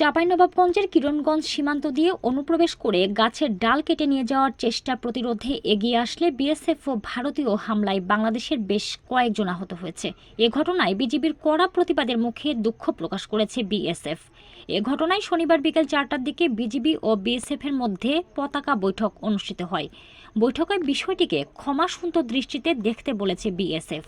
চাঁপাইনবাবগঞ্জের কিরণগঞ্জ সীমান্ত দিয়ে অনুপ্রবেশ করে গাছের ডাল কেটে নিয়ে যাওয়ার চেষ্টা প্রতিরোধে এগিয়ে আসলে বিএসএফ ও ভারতীয় হামলায় বাংলাদেশের বেশ কয়েকজন আহত হয়েছে। এ ঘটনায় বিজিবির কড়া প্রতিবাদের মুখে দুঃখ প্রকাশ করেছে বিএসএফ। এ ঘটনায় শনিবার বিকেল চারটার দিকে বিজিবি ও বিএসএফ এর মধ্যে পতাকা বৈঠক অনুষ্ঠিত হয়। বৈঠকে বিষয়টিকে ক্ষমাসুন্দর দৃষ্টিতে দেখতে বলেছে বিএসএফ।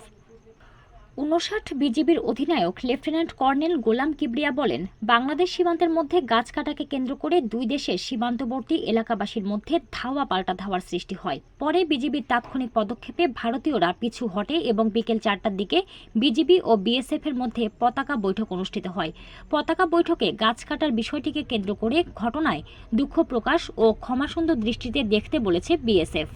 উনষাট বিজিবির অধিনায়ক লেফটেন্যান্ট কর্নেল গোলাম কিবরিয়া বলেন, বাংলাদেশ সীমান্তের মধ্যে গাছ কাটাকে কেন্দ্র করে দুই দেশের সীমান্তবর্তী এলাকাবাসীর মধ্যে ধাওয়া পাল্টা ধাওয়ার সৃষ্টি হয়। পরে বিজিবির তাৎক্ষণিক পদক্ষেপে ভারতীয়রা পিছু হটে এবং বিকেল চারটার দিকে বিজিবি ও বিএসএফ এর মধ্যে পতাকা বৈঠক অনুষ্ঠিত হয়। পতাকা বৈঠকে গাছ কাটার বিষয়টিকে কেন্দ্র করে ঘটনায় দুঃখ প্রকাশ ও ক্ষমাসুন্দর দৃষ্টিতে দেখতে বলেছে বিএসএফ।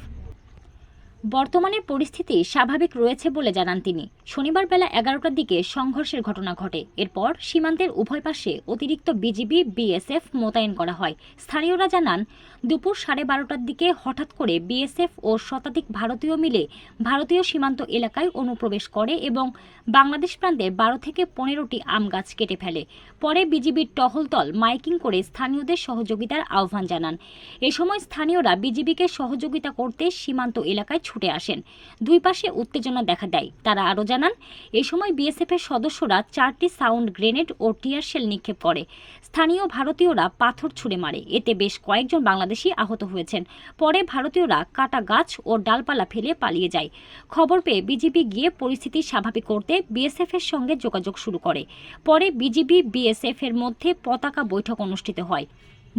বর্তমানে পরিস্থিতি স্বাভাবিক রয়েছে বলে জানান তিনি। শনিবার বেলা এগারোটার দিকে সংঘর্ষের ঘটনা ঘটে। এরপর সীমান্তের উভয় পাশে অতিরিক্ত বিজিবি, বিএসএফ মোতায়েন করা হয়। স্থানীয়রা জানান, দুপুর সাড়ে বারোটার দিকে হঠাৎ করে বিএসএফ ও শতাধিক ভারতীয় মিলে ভারতীয় সীমান্ত এলাকায় অনুপ্রবেশ করে এবং বাংলাদেশ প্রান্তে বারো থেকে পনেরোটি আম গাছ কেটে ফেলে। পরে বিজিবির টহল দল মাইকিং করে স্থানীয়দের সহযোগিতার আহ্বান জানান। এ সময় স্থানীয়রা বিজিবিকে সহযোগিতা করতে সীমান্ত এলাকায় ছুটে আসেন। দুই পাশে উত্তেজনা দেখা দেয়। তারা আরও জানান এ সময় বিএসএফের সদস্যরা চারটি সাউন্ড গ্রেনেড ও টিয়ার শেল নিক্ষেপ করে। স্থানীয় ভারতীয়রা পাথর ছুড়ে মারে। এতে বেশ কয়েকজন বাংলাদেশি আহত হয়েছেন। পরে ভারতীয়রা কাটা গাছ ও ডালপালা ফেলে পালিয়ে যায়। খবর পেয়ে বিজিবি গিয়ে পরিস্থিতি স্বাভাবিক করতে বিএসএফ এর সঙ্গে যোগাযোগ শুরু করে। পরে বিজিবি বিএসএফ এর মধ্যে পতাকা বৈঠক অনুষ্ঠিত হয়।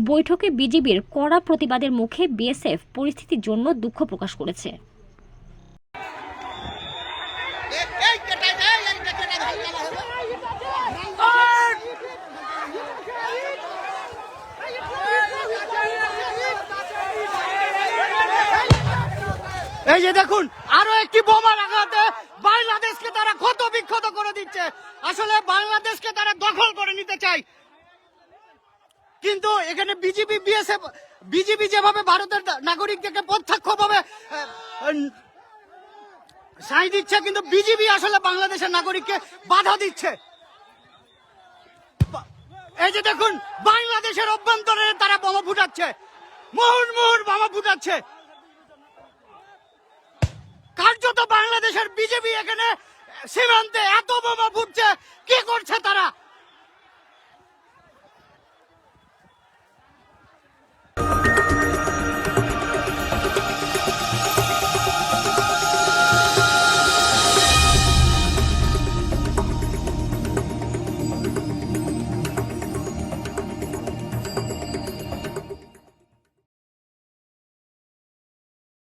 বৈঠকে বিজিবির কড়া প্রতিবাদের মুখে বিএসএফ পরিস্থিতির জন্য দুঃখ প্রকাশ করেছে এই কেটে এই এই কেটে ভাই গেল হবে এই যে দেখুন, আরও একটি বোমা লাগাতে বাংলাদেশকে তারা ক্ষত বিক্ষত করে দিচ্ছে। আসলে বাংলাদেশকে তারা দখল করে নিতে চায় কিন্তু এখানে বিজেপি বিএসএফ বিজেপি যেভাবে ভারতের নাগরিকদেরকে প্রত্যক্ষভাবে সাই দিচ্ছে, কিন্তু বিজেপি আসলে বাংলাদেশের নাগরিককে বাধা দিচ্ছে। এই যে দেখুন, বাংলাদেশের অভ্যন্তরে তারা বোমা ফুটাচ্ছে। মুহুর মুহুর বোমা ফুটাচ্ছে। কার্যত বাংলাদেশের বিজেপি এখানে সীমান্তে এত বোমা ফুটছে কি করছে তারা?